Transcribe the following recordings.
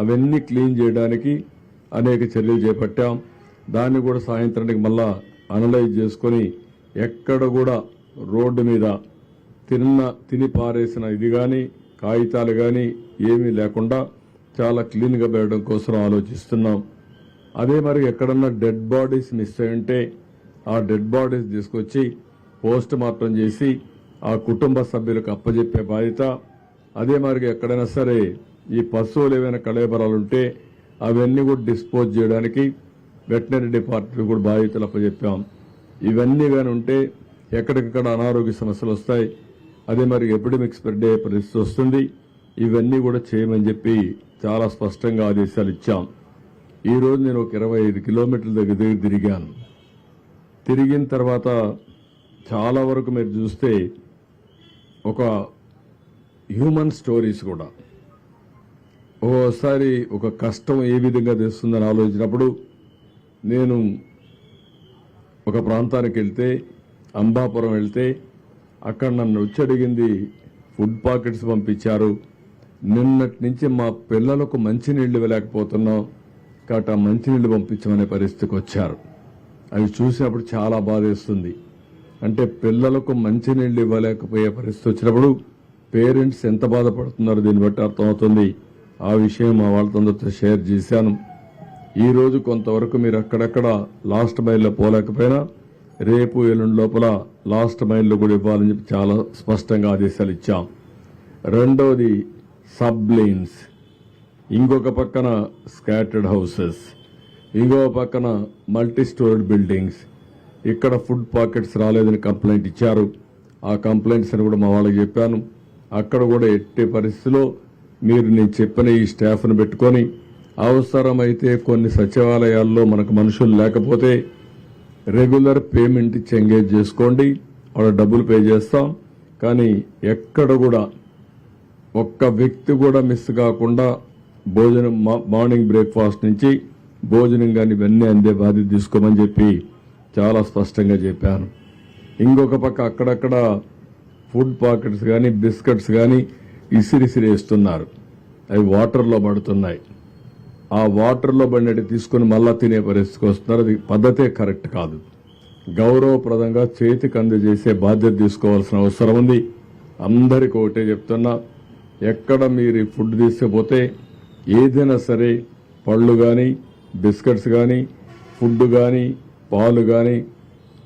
అవన్నీ క్లీన్ చేయడానికి అనేక చర్యలు చేపట్టాం. దాన్ని కూడా సాయంత్రానికి మళ్ళా అనలైజ్ చేసుకొని ఎక్కడ కూడా రోడ్డు మీద తిన్న తిని పారేసిన ఇది కానీ కాగితాలు కానీ ఏమీ లేకుండా చాలా క్లీన్గా పెట్టడం కోసం ఆలోచిస్తున్నాం. అదే మరి ఎక్కడన్నా డెడ్ బాడీస్ మిస్ అయి ఉంటే ఆ డెడ్ బాడీస్ తీసుకొచ్చి పోస్ట్ మార్టం చేసి ఆ కుటుంబ సభ్యులకు అప్పజెప్పే బాధ్యత. అదే మరి ఎక్కడైనా సరే ఈ పశువులు ఏవైనా కళేబరాలు ఉంటే అవన్నీ కూడా డిస్పోజ్ చేయడానికి వెటనరీ డిపార్ట్మెంట్ కూడా బాధ్యతలు అప్పచెప్పాం. ఇవన్నీ కానీ ఉంటే ఎక్కడికక్కడ అనారోగ్య సమస్యలు వస్తాయి. అదే మరి ఎపిడమిక్ స్ప్రెడ్ అయ్యే పరిస్థితి వస్తుంది. ఇవన్నీ కూడా చేయమని చెప్పి చాలా స్పష్టంగా ఆదేశాలు ఇచ్చాం. ఈరోజు నేను ఒక ఇరవై ఐదు కిలోమీటర్ల దగ్గర దగ్గర తిరిగాను. తిరిగిన తర్వాత చాలా వరకు మీరు చూస్తే ఒక హ్యూమన్ స్టోరీస్ కూడా. ఓసారి ఒక కష్టం ఏ విధంగా తెస్తుందని ఆలోచించినప్పుడు నేను ఒక ప్రాంతానికి వెళ్తే అంబాపురం వెళ్తే అక్కడ నన్ను వచ్చి అడిగింది ఫుడ్ పాకెట్స్ పంపించారు. నిన్నటి నుంచి మా పిల్లలకు మంచినీళ్ళు ఇవ్వలేకపోతున్నాం కాబట్టి ఆ మంచినీళ్ళు పంపించమనే పరిస్థితికి వచ్చారు. అవి చూసినప్పుడు చాలా బాధేస్తుంది అంటే పిల్లలకు మంచినీళ్ళు ఇవ్వలేకపోయే పరిస్థితి వచ్చినప్పుడు పేరెంట్స్ ఎంత బాధపడుతున్నారో దీన్ని బట్టి అర్థమవుతుంది. ఆ విషయం మా వాళ్ళతో షేర్ చేశాను. ఈరోజు కొంతవరకు మీరు అక్కడక్కడ లాస్ట్ మైల్లో పోలేకపోయినా రేపు ఎల్లుండి లోపల లాస్ట్ మైల్లో కూడా ఇవ్వాలని చెప్పి చాలా స్పష్టంగా ఆదేశాలు ఇచ్చాం. రెండవది సబ్ లేన్స్ ఇంకొక పక్కన స్కాటర్డ్ హౌసెస్. ఇంకొక పక్కన మల్టీ స్టోర్డ్ బిల్డింగ్స్. ఇక్కడ ఫుడ్ పాకెట్స్ రాలేదని కంప్లైంట్ ఇచ్చారు. ఆ కంప్లైంట్స్ అని కూడా మా వాళ్ళకి చెప్పాను. అక్కడ కూడా ఎట్టి పరిస్థితిలో మీరు నేను చెప్పిన ఈ స్టాఫ్ను పెట్టుకొని అవసరమైతే కొన్ని సచివాలయాల్లో మనకు మనుషులు లేకపోతే రెగ్యులర్ పేమెంట్ ఇచ్చి ఎంగేజ్ చేసుకోండి. వాళ్ళ డబ్బులు పే చేస్తాం. కానీ ఎక్కడ కూడా ఒక్క వ్యక్తి కూడా మిస్ కాకుండా భోజనం మార్నింగ్ బ్రేక్ఫాస్ట్ నుంచి భోజనం కానీ ఇవన్నీ అందే బాధ్యత తీసుకోమని చెప్పి చాలా స్పష్టంగా చెప్పాను. ఇంకొక పక్క అక్కడక్కడ ఫుడ్ పాకెట్స్ కానీ బిస్కెట్స్ కానీ ఇసిరిసిరేస్తున్నారు అవి వాటర్లో పడుతున్నాయి. ఆ వాటర్లో పడినట్టు తీసుకుని మళ్ళా తినే పరిస్థితికి వస్తున్నారు. అది పద్ధతే కరెక్ట్ కాదు. గౌరవప్రదంగా చేతికి అందజేసే బాధ్యత తీసుకోవాల్సిన అవసరం ఉంది. అందరికీ ఒకటే చెప్తున్నా ఎక్కడ మీరు ఫుడ్ తీసుకుపోతే ఏదైనా సరే పళ్ళు కానీ బిస్కెట్స్ కానీ ఫుడ్ కానీ పాలు కానీ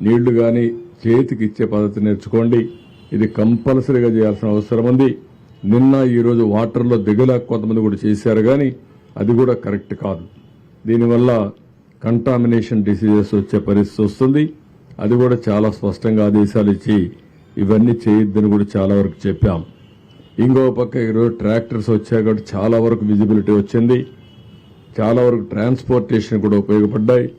నీళ్ళు కానీ చేతికి ఇచ్చే పద్ధతి నేర్చుకోండి. ఇది కంపల్సరీగా చేయాల్సిన అవసరం ఉంది. నిన్న ఈరోజు వాటర్లో దిగలేక కొంతమంది కూడా చేశారు కానీ అది కూడా కరెక్ట్ కాదు. దీనివల్ల కంటామినేషన్ డిసీజెస్ వచ్చే పరిస్థితి వస్తుంది. అది కూడా చాలా స్పష్టంగా ఆదేశాలు ఇచ్చి ఇవన్నీ చేయొద్దని కూడా చాలా వరకు చెప్పాం. ఇంకో పక్క ఈరోజు ట్రాక్టర్స్ వచ్చాయి కాబట్టి చాలా వరకు విజిబిలిటీ వచ్చింది. చాలా వరకు ట్రాన్స్పోర్టేషన్ కూడా ఉపయోగపడ్డాయి.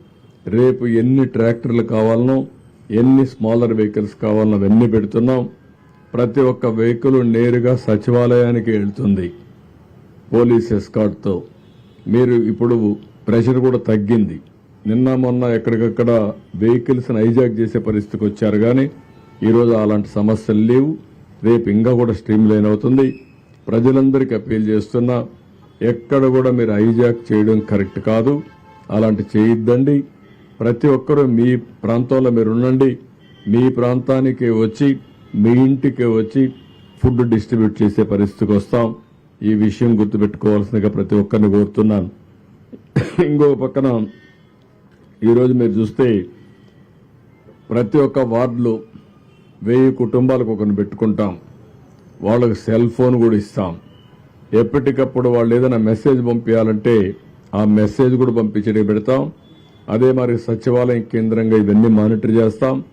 రేపు ఎన్ని ట్రాక్టర్లు కావాలనో ఎన్ని స్మాలర్ వెహికల్స్ కావాలనో అవన్నీ పెడుతున్నాం. ప్రతి ఒక్క వెహికల్ నేరుగా సచివాలయానికి వెళ్తుంది. పోలీస్ ఎస్కాట్తో మీరు ఇప్పుడు ప్రెషర్ కూడా తగ్గింది. నిన్న మొన్న ఎక్కడికక్కడ వెహికల్స్ని హైజాక్ చేసే పరిస్థితికి వచ్చారు కానీ ఈరోజు అలాంటి సమస్యలు లేవు. రేపు ఇంకా కూడా స్ట్రీమ్ లైన్ అవుతుంది. ప్రజలందరికీ అప్పీల్ చేస్తున్నా ఎక్కడ కూడా మీరు హైజాక్ చేయడం కరెక్ట్ కాదు. అలాంటి చేయొద్దండి. ప్రతి ఒక్కరూ మీ ప్రాంతంలో మీరు ఉండండి మీ ప్రాంతానికి వచ్చి మీ ఇంటికి వచ్చి ఫుడ్ డిస్ట్రిబ్యూట్ చేసే పరిస్థితికి వస్తాం. ఈ విషయం గుర్తుపెట్టుకోవాల్సిందిగా ప్రతి ఒక్కరిని కోరుతున్నాను. ఇంకో పక్కన ఈరోజు మీరు చూస్తే ప్రతి ఒక్క వార్డులో వెయ్యి కుటుంబాలకు ఒకరిని పెట్టుకుంటాం. వాళ్ళకి సెల్ ఫోన్ కూడా ఇస్తాం. ఎప్పటికప్పుడు వాళ్ళు ఏదైనా మెసేజ్ పంపించాలంటే ఆ మెసేజ్ కూడా పంపించడానికి పెడతాం. అదే మరి సచివాలయం కేంద్రంగా ఇవన్నీ మానిటర్ చేస్తాం.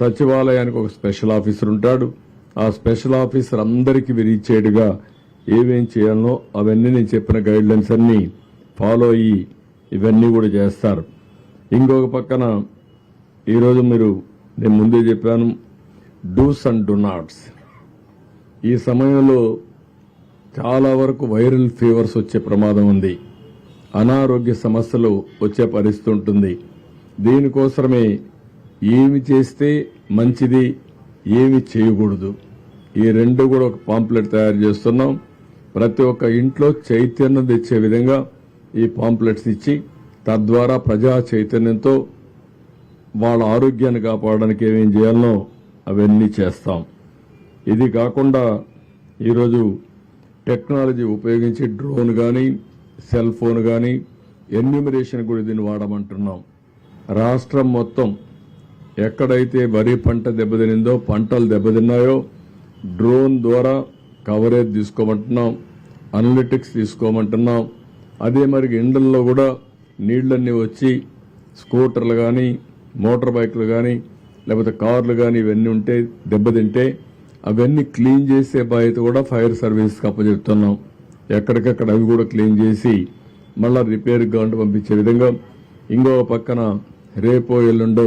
సచివాలయానికి ఒక స్పెషల్ ఆఫీసర్ ఉంటాడు. ఆ స్పెషల్ ఆఫీసర్ అందరికీ విరిచేడుగా ఏమేం చేయాలనో అవన్నీ నేను చెప్పిన గైడ్లైన్స్ అన్నీ ఫాలో అయ్యి ఇవన్నీ కూడా చేస్తారు. ఇంకొక పక్కన ఈరోజు మీరు నేను ముందే చెప్పాను డూస్ అండ్ డు నాట్స్ ఈ సమయంలో చాలా వరకు వైరల్ ఫీవర్స్ వచ్చే ప్రమాదం ఉంది. అనారోగ్య సమస్యలు వచ్చే పరిస్థితి ఉంటుంది. దీనికోసమే ఏమి చేస్తే మంచిది ఏమి చేయకూడదు. ఈ రెండు కూడా ఒక పాంప్లెట్ తయారు చేస్తున్నాం. ప్రతి ఒక్క ఇంట్లో చైతన్యం తెచ్చే విధంగా ఈ పాంప్లెట్స్ ఇచ్చి తద్వారా ప్రజా చైతన్యంతో వాళ్ళ ఆరోగ్యాన్ని కాపాడడానికి ఏమేం చేయాలనో అవన్నీ చేస్తాం. ఇది కాకుండా ఈరోజు టెక్నాలజీ ఉపయోగించి డ్రోన్ కానీ సెల్ ఫోన్ కానీ ఎన్యూమరేషన్ కూడా దీన్ని వాడమంటున్నాం. రాష్ట్రం మొత్తం ఎక్కడైతే వరి పంట దెబ్బతినిందో పంటలు దెబ్బతిన్నాయో డ్రోన్ ద్వారా కవరేజ్ తీసుకోమంటున్నాం అనలిటిక్స్ తీసుకోమంటున్నాం. అదే మరి ఇండ్లలో కూడా నీళ్ళన్నీ వచ్చి స్కూటర్లు కానీ మోటార్ బైక్లు కానీ లేకపోతే కార్లు కానీ ఇవన్నీ ఉంటే దెబ్బతింటే అవన్నీ క్లీన్ చేసే బాధ్యత కూడా ఫైర్ సర్వీస్కి అప్పచెప్తున్నాం. ఎక్కడికక్కడ అవి కూడా క్లీన్ చేసి మళ్ళీ రిపేర్ గవర్నమెంట్ పంపించే విధంగా ఇంకో పక్కన రేపో ఎల్లుండో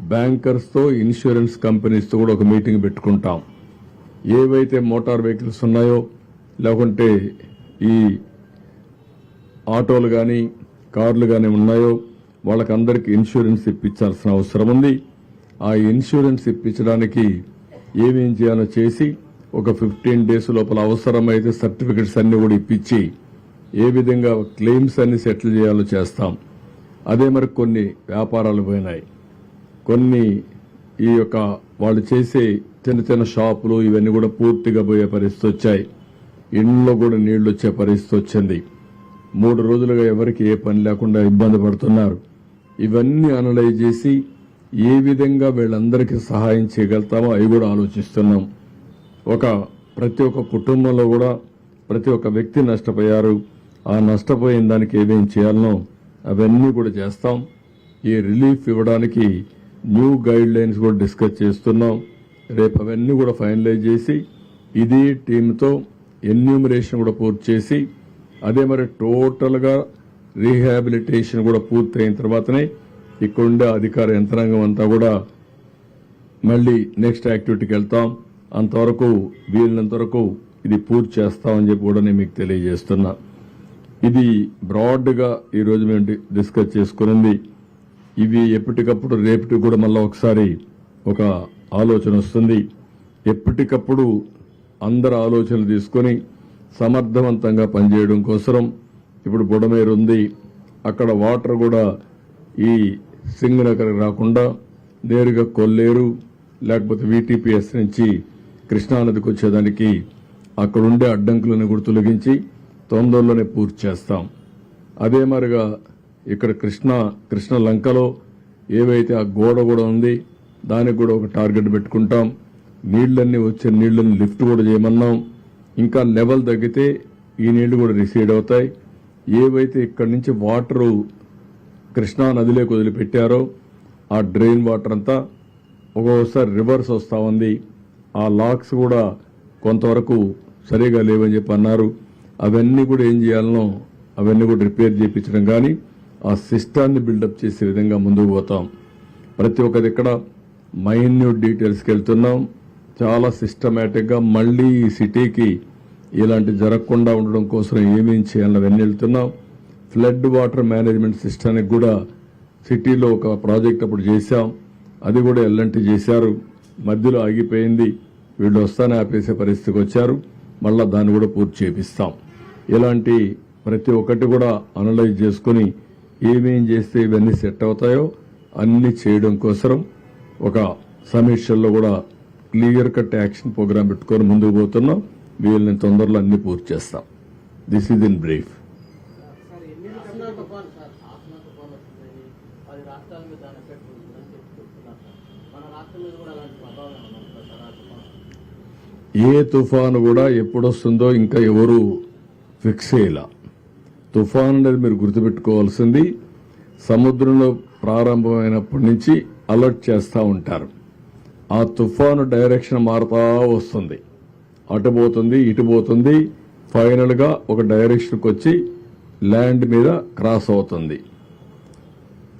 బ్యాంకర్స్తో ఇన్సూరెన్స్ కంపెనీస్తో కూడా ఒక మీటింగ్ పెట్టుకుంటాం. ఏవైతే మోటార్ వెహికల్స్ ఉన్నాయో లేకుంటే ఈ ఆటోలు కానీ కార్లు కానీ ఉన్నాయో వాళ్ళకందరికీ ఇన్సూరెన్స్ ఇప్పించాల్సిన అవసరం ఉంది. ఆ ఇన్సూరెన్స్ ఇప్పించడానికి ఏమేం చేయాలో చేసి ఒక ఫిఫ్టీన్ డేస్ లోపల అవసరమైతే సర్టిఫికెట్స్ అన్ని కూడా ఇప్పించి ఏ విధంగా క్లెయిమ్స్ అన్ని సెటిల్ చేయాలో చేస్తాం. అదే మరి కొన్ని వ్యాపారాలు పోయినాయి. కొన్ని ఈ యొక్క వాళ్ళు చేసే చిన్న చిన్న షాపులు ఇవన్నీ కూడా పూర్తిగా పోయే పరిస్థితి వచ్చాయి. ఇండ్లో కూడా నీళ్ళు వచ్చే పరిస్థితి వచ్చింది. మూడు రోజులుగా ఎవరికి ఏ పని లేకుండా ఇబ్బంది పడుతున్నారు. ఇవన్నీ అనలైజ్ చేసి ఏ విధంగా వీళ్ళందరికీ సహాయం చేయగలుగుతామో అవి కూడా ఆలోచిస్తున్నాం. ఒక ప్రతి ఒక్క కుటుంబంలో కూడా ప్రతి ఒక్క వ్యక్తి నష్టపోయారు. ఆ నష్టపోయిన దానికి ఏమేం చేయాలనో అవన్నీ కూడా చేస్తాం. ఈ రిలీఫ్ ఇవ్వడానికి న్యూ గైడ్ లైన్స్ కూడా డిస్కస్ చేస్తున్నాం. రేపు అవన్నీ కూడా ఫైనలైజ్ చేసి ఇది టీంతో ఎన్యూమరేషన్ కూడా పూర్తి చేసి అదే మరి టోటల్గా రీహాబిలిటేషన్ కూడా పూర్తయిన తర్వాతనే ఇక్కడుండే అధికార యంత్రాంగం అంతా కూడా మళ్ళీ నెక్స్ట్ యాక్టివిటీకి వెళ్తాం. అంతవరకు వీలైనంత వరకు ఇది పూర్తి చేస్తామని చెప్పి కూడా నేను మీకు తెలియజేస్తున్నా. ఇది బ్రాడ్గా ఈరోజు మేము డిస్కస్ చేసుకున్నది ఇవి ఎప్పటికప్పుడు రేపటి కూడా మళ్ళీ ఒకసారి ఒక ఆలోచన వస్తుంది. ఎప్పటికప్పుడు అందరు ఆలోచనలు తీసుకొని సమర్థవంతంగా పనిచేయడం కోసం ఇప్పుడు బుడమేరు ఉంది. అక్కడ వాటర్ కూడా ఈ సింగనగర్ రాకుండా నేరుగా కొల్లేరు లేకపోతే వీటీపీఎస్ నుంచి కృష్ణానదికి వచ్చేదానికి అక్కడుండే అడ్డంకులను కూడా తొలగించి తొందరలోనే పూర్తి చేస్తాం. అదే మరిగా ఇక్కడ కృష్ణ కృష్ణ లంకలో ఏవైతే ఆ గోడ కూడా ఉంది దానికి కూడా ఒక టార్గెట్ పెట్టుకుంటాం. నీళ్ళన్నీ వచ్చే నీళ్ళని లిఫ్ట్ కూడా చేయమన్నాం. ఇంకా లెవెల్ తగ్గితే ఈ నీళ్ళు కూడా రిసీడ్ అవుతాయి. ఏవైతే ఇక్కడి నుంచి వాటరు కృష్ణా నదిలోకి వదిలిపెట్టారో ఆ డ్రైన్ వాటర్ అంతా ఒక్కొక్కసారి రివర్స్ వస్తూ ఉంది. ఆ లాక్స్ కూడా కొంతవరకు సరిగా లేవని చెప్పి అన్నారు. అవన్నీ కూడా ఏం చేయాలనో అవన్నీ కూడా రిపేర్ చేయించడం కానీ ఆ సిస్టాన్ని బిల్డప్ చేసే విధంగా ముందుకు పోతాం. ప్రతి ఒక్కరి ఇక్కడ మైన్యూట్ డీటెయిల్స్కి వెళ్తున్నాం. చాలా సిస్టమేటిక్గా మళ్ళీ ఈ సిటీకి ఇలాంటి జరగకుండా ఉండడం కోసం ఏమేం చేయాలని అవన్నీ వెళ్తున్నాం. ఫ్లడ్ వాటర్ మేనేజ్మెంట్ సిస్టానికి కూడా సిటీలో ఒక ప్రాజెక్ట్ అప్పుడు చేశాం. అది కూడా ఎల్లంటి చేశారు. మధ్యలో ఆగిపోయింది. వీళ్ళు వస్తానే ఆపేసే పరిస్థితికి వచ్చారు. మళ్ళీ దాన్ని కూడా పూర్తి చేపిస్తాం. ఇలాంటి ప్రతి ఒక్కటి కూడా అనలైజ్ చేసుకుని ఏమేం చేస్తే ఇవన్నీ సెట్ అవుతాయో అన్ని చేయడం కోసం ఒక సమీక్షల్లో కూడా క్లియర్ కట్ యాక్షన్ ప్రోగ్రామ్ పెట్టుకొని ముందుకు పోతున్నాం. వీళ్ళని తొందరలో అన్ని పూర్తి చేస్తాం. దిస్ ఈజ్ ఇన్ బ్రీఫ్ ఏ తుఫాను కూడా ఎప్పుడొస్తుందో ఇంకా ఎవరు ఫిక్స్ చేయలే. తుఫాన్ అనేది మీరు గుర్తుపెట్టుకోవాల్సింది సముద్రంలో ప్రారంభమైనప్పటి నుంచి అలర్ట్ చేస్తూ ఉంటారు. ఆ తుఫాను డైరెక్షన్ మారుతా వస్తుంది. అటు పోతుంది ఇటు పోతుంది. ఫైనల్గా ఒక డైరెక్షన్కి వచ్చి ల్యాండ్ మీద క్రాస్ అవుతుంది.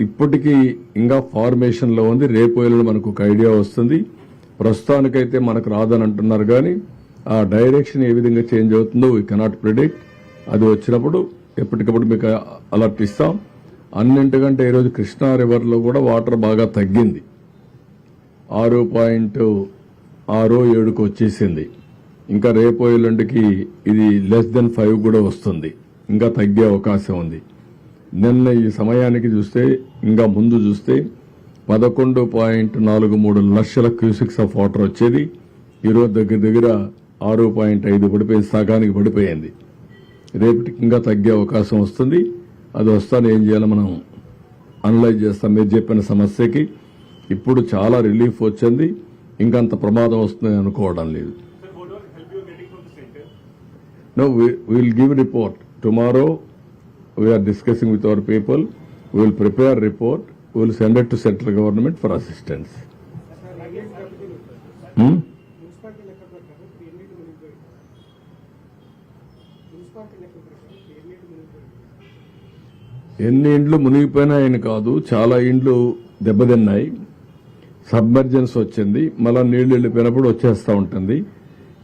ఇప్పటికీ ఇంకా ఫార్మేషన్లో ఉంది. రేపు ఎల్లుండి మనకు ఒక ఐడియా వస్తుంది. ప్రస్తుతానికైతే మనకు రాదని అంటున్నారు కానీ ఆ డైరెక్షన్ ఏ విధంగా చేంజ్ అవుతుందో వీ కెనాట్ ప్రిడిక్ట్ అది వచ్చినప్పుడు ఎప్పటికప్పుడు మీకు అలర్ట్ ఇస్తాం. అన్నింటికంటే ఈరోజు కృష్ణా రివర్లో కూడా వాటర్ బాగా తగ్గింది. ఆరు పాయింట్ ఆరు ఏడుకు వచ్చేసింది. ఇంకా రేపు ఎల్లుండికి ఇది లెస్ దెన్ ఫైవ్ కూడా వస్తుంది. ఇంకా తగ్గే అవకాశం ఉంది. నిన్న ఈ సమయానికి చూస్తే ఇంకా ముందు చూస్తే పదకొండు పాయింట్ నాలుగు మూడు లక్షల క్యూసిక్స్ ఆఫ్ వాటర్ వచ్చేది. ఈరోజు దగ్గర దగ్గర ఆరు పాయింట్ ఐదు పడిపోయి సగానికి పడిపోయింది. రేపటి ఇంకా తగ్గే అవకాశం వస్తుంది. అది వస్తాను ఏం చేయాలో మనం అనలైజ్ చేస్తాం. మీరు చెప్పిన సమస్యకి ఇప్పుడు చాలా రిలీఫ్ వచ్చింది. ఇంకంత ప్రమాదం వస్తుంది అనుకోవడం లేదు. No will give report tomorrow we are discussing with our people will prepare report will send it to central government for assistance Hmm? ఎన్ని ఇండ్లు మునిగిపోయినాయని కాదు. చాలా ఇండ్లు దెబ్బతిన్నాయి. సబ్మర్జెన్స్ వచ్చింది. మళ్ళీ నీళ్ళు వెళ్ళిపోయినప్పుడు వచ్చేస్తూ ఉంటుంది.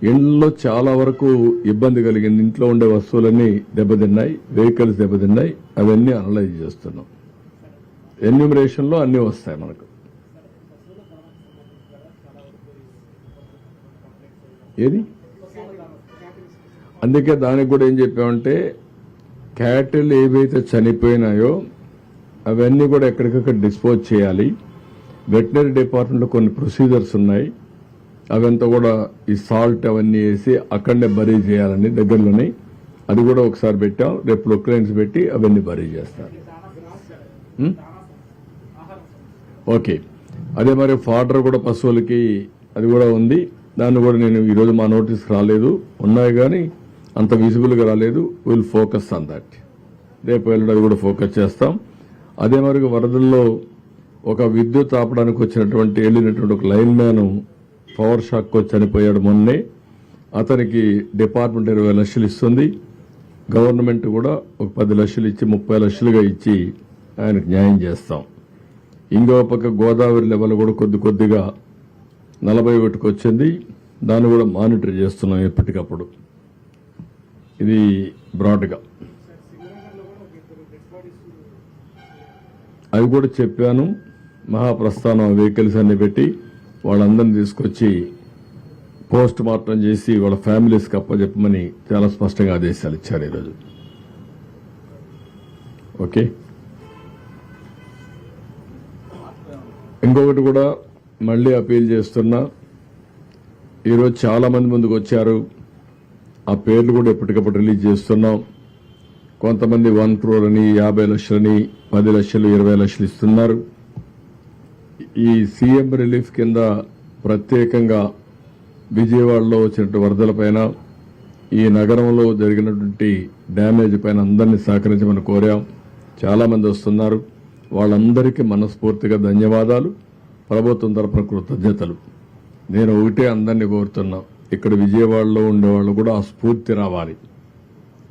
ఇండ్లలో చాలా వరకు ఇబ్బంది కలిగింది. ఇంట్లో ఉండే వస్తువులన్నీ దెబ్బతిన్నాయి. వెహికల్స్ దెబ్బతిన్నాయి. అవన్నీ అనలైజ్ చేస్తున్నాం. ఎన్యూమరేషన్లో అన్నీ వస్తాయి మనకు. ఏది? అందుకే దానికి కూడా ఏం చెప్పామంటే క్యాటిల్ ఏవైతే చనిపోయినాయో అవన్నీ కూడా ఎక్కడికక్కడ డిస్పోజ్ చేయాలి. వెటనరీ డిపార్ట్మెంట్లో కొన్ని ప్రొసీజర్స్ ఉన్నాయి. అవంతా కూడా ఈ సాల్ట్ అవన్నీ వేసి అక్కడనే బరీ చేయాలని దగ్గరలోనే అది కూడా ఒకసారి పెట్టాం. రేపు ప్రొక్లైన్స్ పెట్టి అవన్నీ బరీ చేస్తారు? ఓకే. అదే మరి ఫాడర్ కూడా పశువులకి అది కూడా ఉంది. దాన్ని కూడా నేను ఈరోజు మా నోటీస్కి రాలేదు. ఉన్నాయి కానీ అంత విజిబుల్గా రాలేదు. విల్ ఫోకస్ ఆన్ దాట్ రేపు వెళ్ళడం కూడా ఫోకస్ చేస్తాం. అదే మరికి వరదల్లో ఒక విద్యుత్ ఆపడానికి వచ్చినటువంటి వెళ్ళినటువంటి ఒక లైన్ మ్యాన్ పవర్ షాక్ వచ్చి చనిపోయాడు మొన్నే. అతనికి డిపార్ట్మెంట్ ఇరవై లక్షలు ఇస్తుంది. గవర్నమెంట్ కూడా ఒక పది లక్షలు ఇచ్చి ముప్పై లక్షలుగా ఇచ్చి ఆయనకు న్యాయం చేస్తాం. ఇంకో పక్క గోదావరి లెవెల్ కూడా కొద్ది కొద్దిగా నలభై ఒకటికి వచ్చింది. దాన్ని కూడా మానిటర్ చేస్తున్నాం ఎప్పటికప్పుడు. ఇది బ్రాడ్గా. అవి కూడా చెప్పాను. మహాప్రస్థానం వెహికల్స్ అన్ని పెట్టి వాళ్ళందరినీ తీసుకొచ్చి పోస్ట్ మార్టం చేసి వాళ్ళ ఫ్యామిలీస్కి అప్పచెప్పమని చాలా స్పష్టంగా ఆదేశాలు ఇచ్చారు ఈరోజు. ఓకే? ఇంకొకటి కూడా మళ్ళీ అపీల్ చేస్తున్నా. ఈరోజు చాలా మంది ముందుకు వచ్చారు. ఆ పేర్లు కూడా ఎప్పటికప్పుడు రిలీజ్ చేస్తున్నాం. కొంతమంది వన్ క్రోర్ అని యాభై లక్షలని పది లక్షలు ఇరవై లక్షలు ఇస్తున్నారు. ఈ సీఎం రిలీఫ్ కింద ప్రత్యేకంగా విజయవాడలో వచ్చినట్టు వరదలపైన ఈ నగరంలో జరిగినటువంటి డ్యామేజ్ పైన అందరినీ సహకరించమని కోరాం. చాలామంది వస్తున్నారు. వాళ్ళందరికీ మనస్ఫూర్తిగా ధన్యవాదాలు. ప్రభుత్వం తరపున కృతజ్ఞతలు. నేను ఒకటే అందరినీ కోరుతున్నా. ఇక్కడ విజయవాడలో ఉండేవాళ్ళు కూడా ఆ స్ఫూర్తి రావాలి.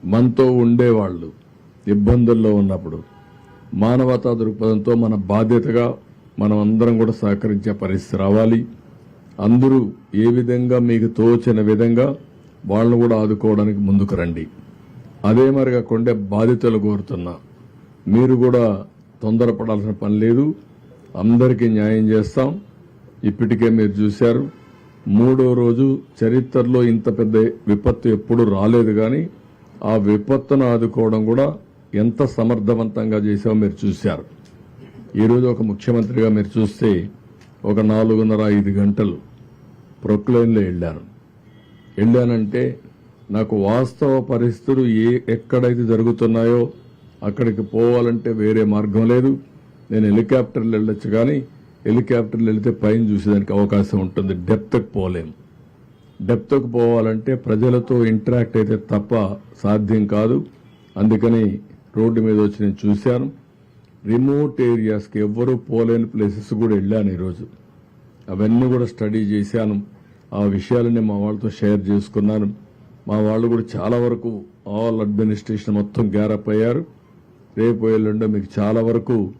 మనతో ఉండేవాళ్ళు ఇబ్బందుల్లో ఉన్నప్పుడు మానవతా దృక్పథంతో మన బాధ్యతగా మనం అందరం కూడా సహకరించే పరిస్థితి రావాలి. అందరూ ఏ విధంగా మీకు తోచిన విధంగా వాళ్ళను కూడా ఆదుకోవడానికి ముందుకు రండి. అదే మరి కాకుండా బాధితులు కోరుతున్నా. మీరు కూడా తొందరపడాల్సిన పని లేదు. అందరికీ న్యాయం చేస్తాం. ఇప్పటికే మీరు చూశారు. మూడో రోజు చరిత్రలో ఇంత పెద్ద విపత్తు ఎప్పుడు రాలేదు కానీ ఆ విపత్తును ఆదుకోవడం కూడా ఎంత సమర్థవంతంగా చేసామో మీరు చూశారు. ఈరోజు ఒక ముఖ్యమంత్రిగా మీరు చూస్తే ఒక నాలుగున్నర ఐదు గంటలు ప్రొక్లైన్లో వెళ్ళాను. వెళ్ళానంటే నాకు వాస్తవ పరిస్థితులు ఏ ఎక్కడైతే జరుగుతున్నాయో అక్కడికి పోవాలంటే వేరే మార్గం లేదు. నేను హెలికాప్టర్లు వెళ్ళొచ్చు కానీ హెలికాప్టర్లు వెళితే పైన చూసేదానికి అవకాశం ఉంటుంది. డెప్త్కి పోలేం. డెప్త్కు పోవాలంటే ప్రజలతో ఇంటరాక్ట్ అయితే తప్ప సాధ్యం కాదు. అందుకని రోడ్డు మీద వచ్చి నేను చూశాను. రిమోట్ ఏరియాస్కి ఎవ్వరూ పోలేని ప్లేసెస్ కూడా వెళ్ళాను ఈరోజు. అవన్నీ కూడా స్టడీ చేశాను. ఆ విషయాలని మా వాళ్ళతో షేర్ చేసుకున్నాను. మా వాళ్ళు కూడా చాలా వరకు ఆల్ అడ్మినిస్ట్రేషన్ మొత్తం గ్యారప్ అయ్యారు. రేపు ఎల్లుండో మీకు చాలా వరకు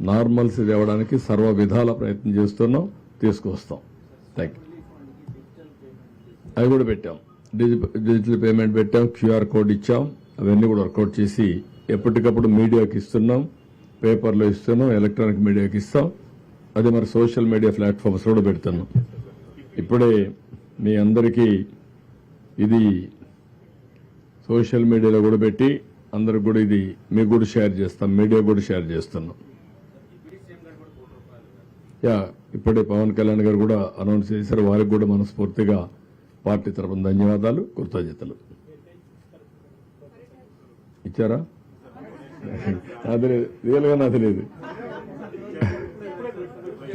నార్మల్స్ తేవడానికి సర్వ విధాల ప్రయత్నం చేస్తున్నాం తీసుకొస్తాం థ్యాంక్ యూ అవి కూడా పెట్టాం. డిజి- డిజిటల్ పేమెంట్ పెట్టాం క్యూఆర్ కోడ్ ఇచ్చాం. అవన్నీ కూడా వర్కౌట్ చేసి ఎప్పటికప్పుడు మీడియాకి ఇస్తున్నాం పేపర్లో ఇస్తున్నాం ఎలక్ట్రానిక్ మీడియాకి ఇస్తాం. అదే మరి సోషల్ మీడియా ప్లాట్ఫామ్స్ కూడా పెడుతున్నాం. ఇప్పుడే మీ అందరికీ ఇది సోషల్ మీడియాలో కూడా పెట్టి అందరికి కూడా ఇది మీకు కూడా షేర్ చేస్తాం మీడియా కూడా షేర్ చేస్తున్నాం. యా ఇప్పుడే పవన్ కళ్యాణ్ గారు కూడా అనౌన్స్ చేశారు. వారికి కూడా మనస్ఫూర్తిగా పార్టీ తరఫున ధన్యవాదాలు కృతజ్ఞతలు. ఇచ్చారా? అది లేదు. రియల్గా నాకు తెలియదు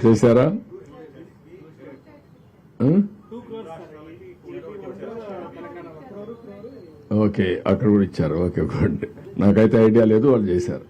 చేశారా? ఓకే అక్కడ కూడా ఇచ్చారు. Okay good. నాకైతే ఐడియా లేదు వాళ్ళు చేశారు.